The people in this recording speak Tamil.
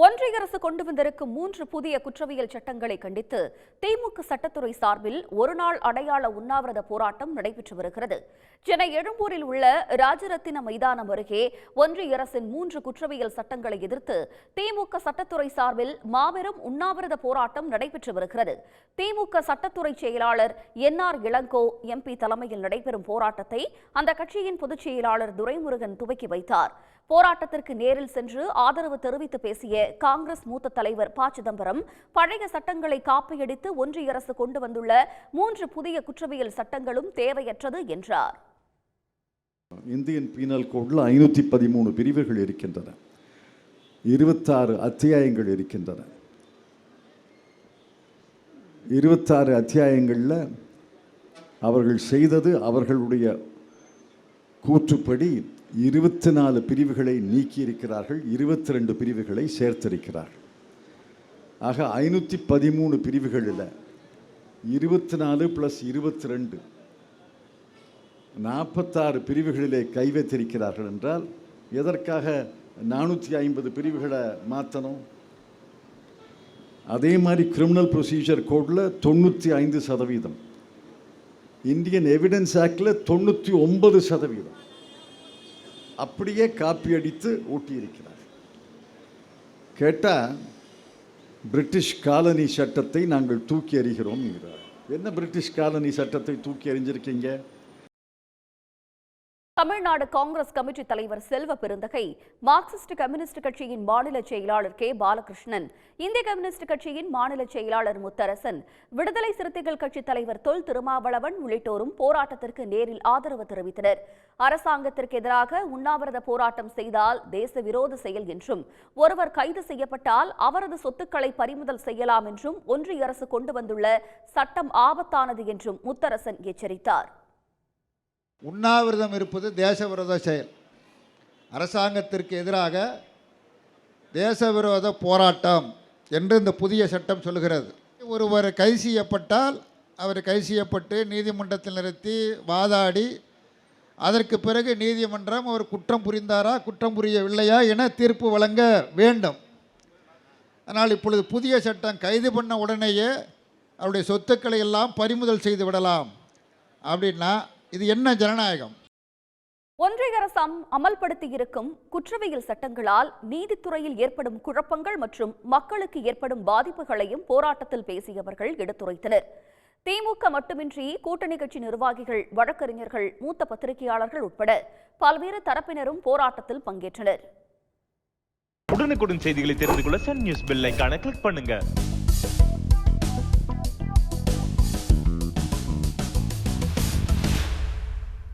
ஒன்றிய அரசு கொண்டு வந்திருக்கும் மூன்று புதிய குற்றவியல் சட்டங்களை கண்டித்து திமுக சட்டத்துறை சார்பில் ஒருநாள் அடையாள உண்ணாவிரத போராட்டம் நடைபெற்று வருகிறது. சென்னை எழும்பூரில் உள்ள ராஜரத்தின மைதானம் அருகே ஒன்றிய அரசின் மூன்று குற்றவியல் சட்டங்களை எதிர்த்து திமுக சட்டத்துறை சார்பில் மாபெரும் உண்ணாவிரத போராட்டம் நடைபெற்று வருகிறது. திமுக சட்டத்துறை செயலாளர் என் ஆர் இளங்கோ எம்பி தலைமையில் நடைபெறும் போராட்டத்தை அந்த கட்சியின் பொதுச் செயலாளர் துரைமுருகன் துவக்கி வைத்தார். போராட்டத்திற்கு நேரில் சென்று ஆதரவு தெரிவித்து பேசிய காங்கிரஸ் மூத்த தலைவர் ப. சிதம்பரம் பழைய சட்டங்களை காப்பியடித்து ஒன்றிய அரசு கொண்டு வந்துள்ள மூன்று புதிய குற்றவியல் சட்டங்களும் தேவையற்றது என்றார். இந்தியன் பீனல் கோடில் ஐநூற்றி பதிமூணு பிரிவுகள் இருக்கின்றன. இருபத்தாறு அத்தியாயங்கள் இருக்கின்றன. இருபத்தாறு அத்தியாயங்களில் அவர்கள் செய்தது அவர்களுடைய கூற்றுப்படி இருபத்தி நாலு பிரிவுகளை நீக்கியிருக்கிறார்கள் இருபத்தி ரெண்டு பிரிவுகளை சேர்த்திருக்கிறார்கள். ஆக ஐநூற்றி பதிமூணு பிரிவுகளில் இருபத்தி நாலு ப்ளஸ் இருபத்தி ரெண்டு நாற்பத்தாறு பிரிவுகளிலே கை வைத்திருக்கிறார்கள் என்றால் எதற்காக நானூற்றி ஐம்பது பிரிவுகளை மாற்றணும் அதே மாதிரி கிரிமினல் ப்ரொசீஜர் கோடில் தொண்ணூற்றி ஐந்து சதவீதம். இந்தியன் எவிடன்ஸ் ஆக்டில் தொண்ணூற்றி ஒன்பது சதவீதம். அப்படியே காப்பி அடித்து ஊட்டியிருக்கிறார். கேட்டால் பிரிட்டிஷ் காலனி சட்டத்தை நாங்கள் தூக்கி எறிகிறோம் என்கிறார். என்ன பிரிட்டிஷ் காலனி சட்டத்தை தூக்கி எறிஞ்சிருக்கீங்க? தமிழ்நாடு காங்கிரஸ் கமிட்டி தலைவர் செல்வ பெருந்தகை மார்க்சிஸ்ட் கம்யூனிஸ்ட் கட்சியின் மாநில செயலாளர் கே. பாலகிருஷ்ணன் இந்திய கம்யூனிஸ்ட் கட்சியின் மாநில செயலாளர் முத்தரசன் விடுதலை சிறுத்தைகள் கட்சித் தலைவர் தொல் திருமாவளவன் உள்ளிட்டோரும் போராட்டத்திற்கு நேரில் ஆதரவு தெரிவித்தனர். அரசாங்கத்திற்கு எதிராக உண்ணாவிரத போராட்டம் செய்தால் தேச விரோத செயல் என்றும் ஒருவர் கைது செய்யப்பட்டால் அவரது சொத்துக்களை பறிமுதல் செய்யலாம் என்றும் ஒன்றிய அரசு கொண்டு வந்துள்ள சட்டம் ஆபத்தானது என்றும் முத்தரசன் எச்சரித்தார். உண்ணாவிரதம் இருப்பது தேசவிரோத செயல். அரசாங்கத்திற்கு எதிராக தேசவிரோத போராட்டம் என்று இந்த புதிய சட்டம் சொல்கிறது ஒருவர் கைது செய்யப்பட்டால் அவர் கைது செய்யப்பட்டு நீதிமன்றத்தில் நிறுத்தி வாதாடி அதற்கு பிறகு நீதிமன்றம் அவர் குற்றம் புரிந்தாரா குற்றம் புரியவில்லையா என தீர்ப்பு வழங்க வேண்டும். ஆனால் இப்பொழுது புதிய சட்டம் கைது பண்ண உடனேயே அவருடைய சொத்துக்களை எல்லாம் பறிமுதல் செய்து விடலாம். அப்படின்னா இது என்ன ஜனநாயகம்? ஒன்றிய அரசு அம்- அமல்படுத்தியிருக்கும் குற்றவியல் சட்டங்களால் நீதித்துறையில் ஏற்படும் குழப்பங்கள் மற்றும் மக்களுக்கு ஏற்படும் பாதிப்புகளையும் போராட்டத்தில் பேசியவர்கள் எடுத்துரைத்தனர். திமுக மட்டுமின்றி கூட்டணி கட்சி நிர்வாகிகள் வழக்கறிஞர்கள் மூத்த பத்திரிகையாளர்கள் உட்பட பல்வேறு தரப்பினரும் போராட்டத்தில் பங்கேற்றனர். உடனுக்குடன் செய்திகளை தெரிந்து கொள்ள சன் நியூஸ் பெல் கிளிக் பண்ணுங்க.